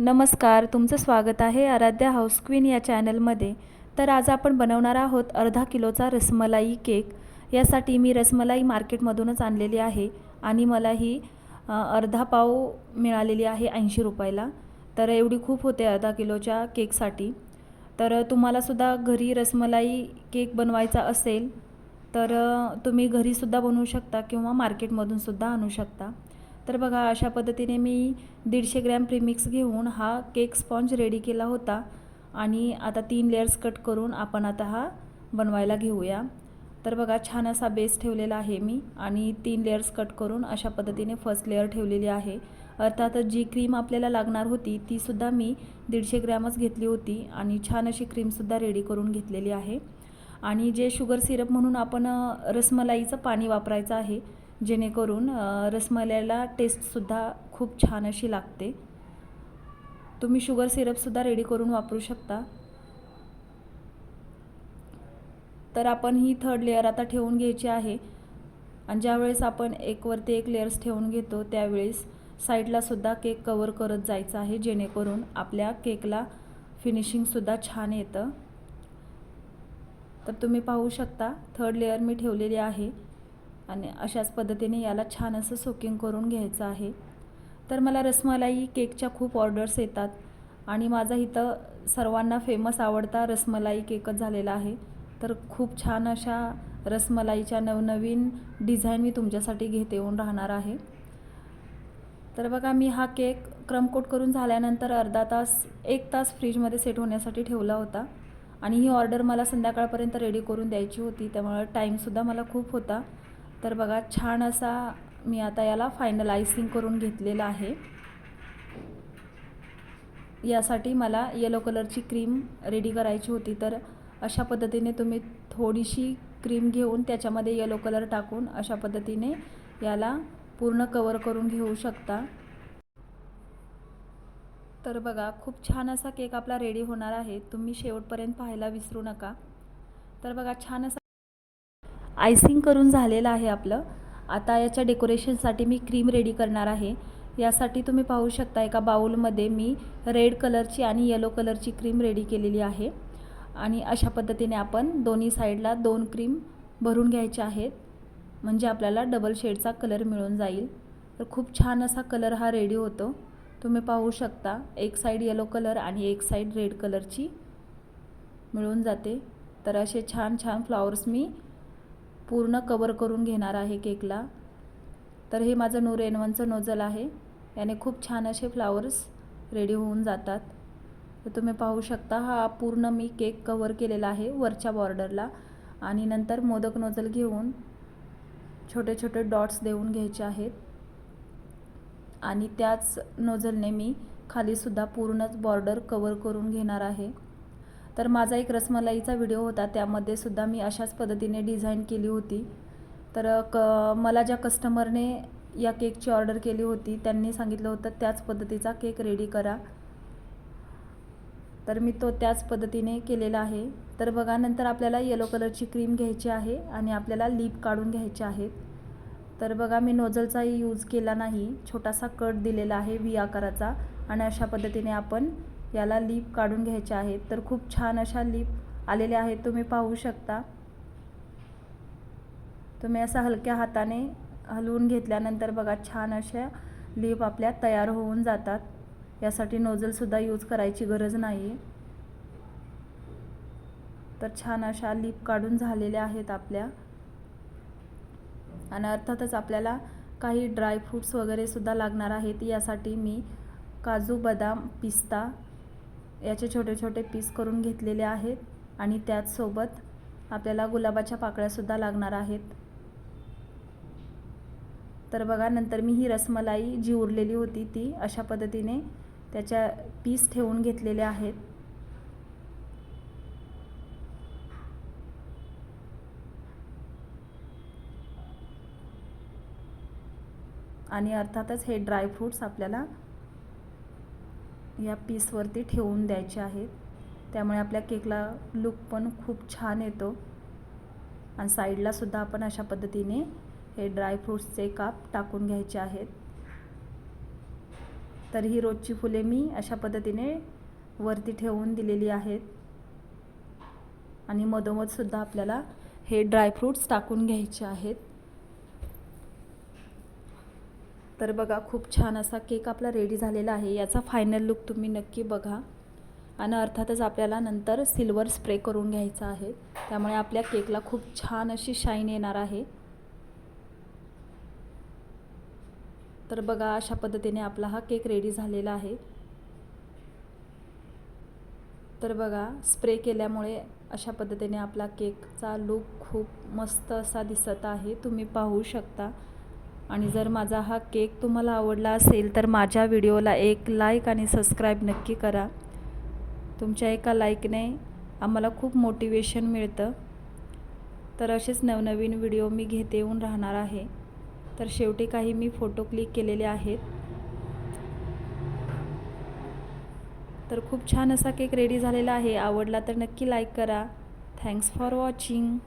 नमस्कार तुमचं स्वागत आहे आराध्या हाऊस क्वीन या चॅनलमध्ये. तर आज आपण बनवणार आहोत अर्धा किलोचा रसमलाई केक. यासाठी मी रसमलाई मार्केटमधूनच आणलेली आहे आणि मला ही अर्धा पाव मिळालेली आहे ऐंशी रुपयाला. तर एवढी खूप होते अर्धा किलोच्या केकसाठी. तर तुम्हालासुद्धा घरी रसमलाई केक बनवायचा असेल तर तुम्ही घरीसुद्धा बनवू शकता किंवा मार्केटमधूनसुद्धा आणू शकता. तर बघा अशा पद्धतीने मी दीडशे ग्रॅम प्रीमिक्स घेऊन हा केक स्पॉन्ज रेडी केला होता. आणि आता तीन लेअर्स कट करून आपण आता हा बनवायला घेऊया. तर बघा छान असा बेस ठेवलेला आहे मी आणि तीन लेअर्स कट करून अशा पद्धतीने फर्स्ट लेअर ठेवलेली आहे. अर्थातच जी क्रीम आपल्याला लागणार होती तीसुद्धा मी दीडशे ग्रॅमच घेतली होती आणि छान अशी क्रीमसुद्धा रेडी करून घेतलेली आहे. आणि जे शुगर सिरप म्हणून आपण रसमलाईचं पाणी वापरायचं आहे जेणेकरून रसमलाईला टेस्टसुद्धा खूप छान अशी लागते. तुम्ही शुगर सिरपसुद्धा रेडी करून वापरू शकता. तर आपण ही थर्ड लेअर आता ठेवून घ्यायची आहे. आणि ज्यावेळेस आपण एकवरती एक लेअर्स ठेवून घेतो त्यावेळेस साईडलासुद्धा केक कवर करत जायचं आहे जेणेकरून आपल्या केकला फिनिशिंगसुद्धा छान येतं. तर तुम्ही पाहू शकता थर्ड लेअर मी ठेवलेली आहे. आणि अशाच पद्धतीने याला छान असं सोकिंग करून घ्यायचं आहे. तर मला रसमलाई केकच्या खूप ऑर्डर्स येतात आणि माझा इथं सर्वांना फेमस आवडता रसमलाई केकच झालेला आहे. तर खूप छान अशा रसमलाईच्या नवनवीन डिझाईन मी तुमच्यासाठी घेत येऊन राहणार आहे. तर बघा मी हा केक क्रमकोट करून झाल्यानंतर अर्धा तास एक तास फ्रीजमध्ये सेट होण्यासाठी ठेवला होता. आणि ही ऑर्डर मला संध्याकाळपर्यंत रेडी करून द्यायची होती. त्यामुळं टाईमसुद्धा मला खूप होता. तर बघा छान असा मी आता याला फायनलायझिंग करून घेतलेला आहे. यासाठी मला येलो कलरची क्रीम रेडी करायची होती. तर अशा पद्धतीने तुम्ही थोडीशी क्रीम घेऊन त्याच्यामध्ये येलो कलर टाकून अशा पद्धतीने याला पूर्ण कवर करून घेऊ शकता. तर बघा खूप छान असा केक आपला रेडी होणार आहे. तुम्ही शेवटपर्यंत पाहायला विसरू नका. तर बघा छान असा आयसिंग करून झालेलं आहे आपलं. आता याच्या डेकोरेशनसाठी मी क्रीम रेडी करणार आहे. यासाठी तुम्ही पाहू शकता एका बाउलमध्ये मी रेड कलरची आणि येलो कलरची क्रीम रेडी केलेली आहे. आणि अशा पद्धतीने आपण दोन्ही साईडला दोन क्रीम भरून घ्यायच्या आहेत. म्हणजे आपल्याला डबल शेडचा कलर मिळून जाईल. तर खूप छान असा कलर हा रेडी होतो. तुम्ही पाहू शकता एक साईड येलो कलर आणि एक साईड रेड कलरची मिळून जाते. तर असे छान छान फ्लॉवर्स मी पूर्ण कवर करून घेणार आहे केकला तर हे माझं नूर एन वनचं नोझल आहे. याने खूप छान असे फ्लावर्स रेडी होऊन जातात. तर तुम्ही पाहू शकता हा पूर्ण मी केक कवर केलेला आहे वरच्या बॉर्डरला आणि नंतर मोदक नोजल घेऊन छोटे छोटे डॉट्स देऊन घ्यायचे आहेत. आणि त्याच नोझलने मी खालीसुद्धा पूर्णच बॉर्डर कवर करून घेणार आहे. तर माझा एक रसमलाईचा व्हिडिओ होता त्यामध्ये सुद्धा मी अशाच पद्धतीने डिझाईन केली होती. तर क मला ज्या कस्टमरने या केकची ऑर्डर केली होती त्यांनी सांगितलं होतं त्याच पद्धतीचा केक रेडी करा. तर मी तो त्याच पद्धतीने केलेला आहे. तर बघा नंतर आपल्याला येलो कलरची क्रीम घ्यायची आहे आणि आपल्याला लिप काढून घ्यायचे आहेत. तर बघा मी नोझलचाही यूज केला नाही. छोटासा कट दिलेला आहे व्ही आकाराचा आणि अशा पद्धतीने आपण याला लिप काढून घ्यायचे आहेत. तर खूप छान अशा लिप आलेल्या आहेत. तुम्ही पाहू शकता. तुम्ही असा हलक्या हाताने हलवून घेतल्यानंतर बघा छान अशा लिप आपल्या तयार होऊन जातात. यासाठी नोझलसुद्धा यूज करायची गरज नाही तर छान अशा लिप काढून झालेल्या आहेत आपल्या. आणि अर्थातच आपल्याला काही ड्रायफ्रूट्स वगैरेसुद्धा लागणार आहेत. यासाठी मी काजू बदाम पिस्ता याचे छोटे छोटे पीस करून घेतलेले आहेत आणि त्याचसोबत आपल्याला गुलाबाच्या पाकळ्यासुद्धा लागणार आहेत. तर बघा नंतर मी ही रसमलाई जी उरलेली होती ती अशा पद्धतीने त्याच्या पीस ठेवून घेतलेले आहेत. आणि अर्थातच हे ड्रायफ्रूट्स आपल्याला या पीसवरती ठेवून द्यायचे आहेत. त्यामुळे आपल्या केकला लुक पण खूप छान येतो. आणि साईडलासुद्धा आपण अशा पद्धतीने हे ड्रायफ्रूट्सचे काप टाकून घ्यायचे आहेत. तर ही रोजची फुले मी अशा पद्धतीने वरती ठेवून दिलेली आहेत. आणि मधोमधसुद्धा आपल्याला हे ड्रायफ्रूट्स टाकून घ्यायचे आहेत. तर बघा खूप छान असा केक आपला रेडी झालेला आहे. याचा फायनल लुक तुम्ही नक्की बघा. आणि अर्थातच आपल्याला नंतर सिल्वर स्प्रे करून घ्यायचा आहे. त्यामुळे आपल्या केकला खूप छान अशी शाईन येणार आहे. तर बघा अशा पद्धतीने आपला हा केक रेडी झालेला आहे. तर बघा स्प्रे केल्यामुळे अशा पद्धतीने आपला केकचा लूक खूप मस्त असा दिसत आहे. तुम्ही पाहू शकता. आणि जर माझा हा केक तुम्हाला आवडला असेल तर माझ्या व्हिडिओला एक लाईक आणि सबस्क्राईब नक्की करा. तुमच्या एका लाईकने आम्हाला खूप मोटिवेशन मिळतं. तर असेच नवनवीन व्हिडिओ मी घेते येऊन राहणार आहे. तर शेवटी काही मी फोटो क्लिक केलेले आहेत. तर खूप छान असा केक रेडी झालेला आहे. आवडला तर नक्की लाईक करा. Thanks for watching